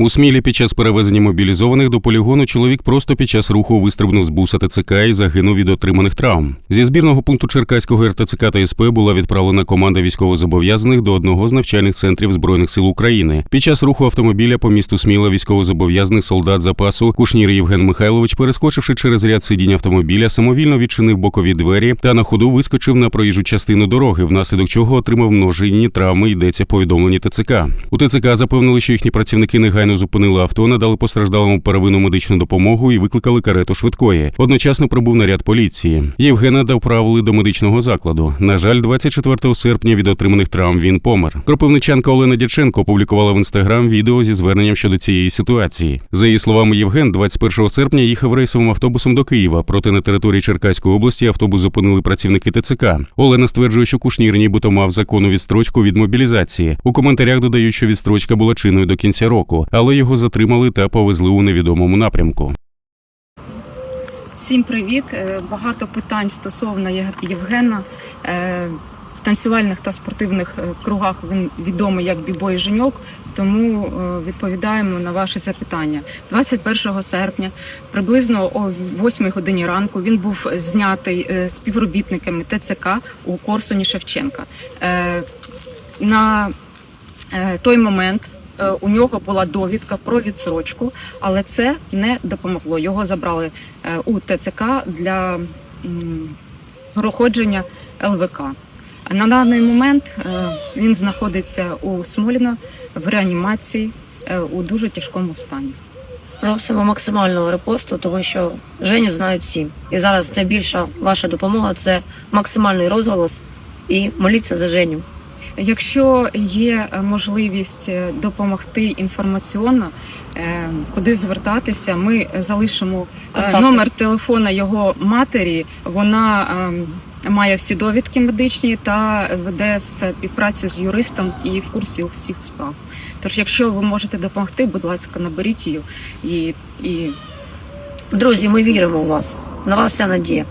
У Смілі під час перевезення мобілізованих до полігону чоловік просто під час руху вистрибнув з буса ТЦК і загинув від отриманих травм. Зі збірного пункту Черкаського РТЦК та СП була відправлена команда військовозобов'язаних до одного з навчальних центрів збройних сил України. Під час руху автомобіля по місту Сміла військовозобов'язаних солдат запасу Кушнір Євген Михайлович, перескочивши через ряд сидінь автомобіля, самовільно відчинив бокові двері та на ходу вискочив на проїжджу частину дороги, внаслідок чого отримав множинні травми. Йдеться в повідомленні ТЦК. У ТЦК запевнили, що їхні працівники негайно зупинили авто, надали постраждалому первинну медичну допомогу і викликали карету швидкої. Одночасно прибув наряд поліції. Євгена доправили до медичного закладу. На жаль, 24 серпня від отриманих травм він помер. Кропивничанка Олена Дяченко опублікувала в інстаграм відео зі зверненням щодо цієї ситуації. За її словами, Євген 21 серпня їхав рейсовим автобусом до Києва. Проте на території Черкаської області автобус зупинили працівники ТЦК. Олена стверджує, що Кушнір нібито мав законну відстрочку від мобілізації. У коментарях додають, що відстрочка була чинною до кінця року, але його затримали та повезли у невідомому напрямку. Всім привіт! Е, Багато питань стосовно Євгена. Е, В танцювальних та спортивних е, кругах він відомий як бібой Женьок, тому відповідаємо на ваші запитання. 21 серпня, приблизно о 8 годині ранку, він був знятий співробітниками ТЦК у Корсуні Шевченка. На той момент у нього була довідка про відсрочку, але це не допомогло. Його забрали е, у ТЦК для проходження ЛВК. На даний момент е, він знаходиться у Смоліно в реанімації е, у дуже тяжкому стані. Просимо максимального репосту, тому що Женю знають всі. І зараз найбільша ваша допомога це максимальний розголос і моліться за Женю. Якщо є е, можливість е, допомогти інформаційно, е, куди звертатися, ми залишимо Контакти. номер телефона його матері. Вона е, має всі довідки медичні та веде співпрацю з юристом і в курсі всіх справ. Тож, якщо ви можете допомогти, будь ласка, наберіть її і, і Друзі, ми віримо у вас. На вас вся надія.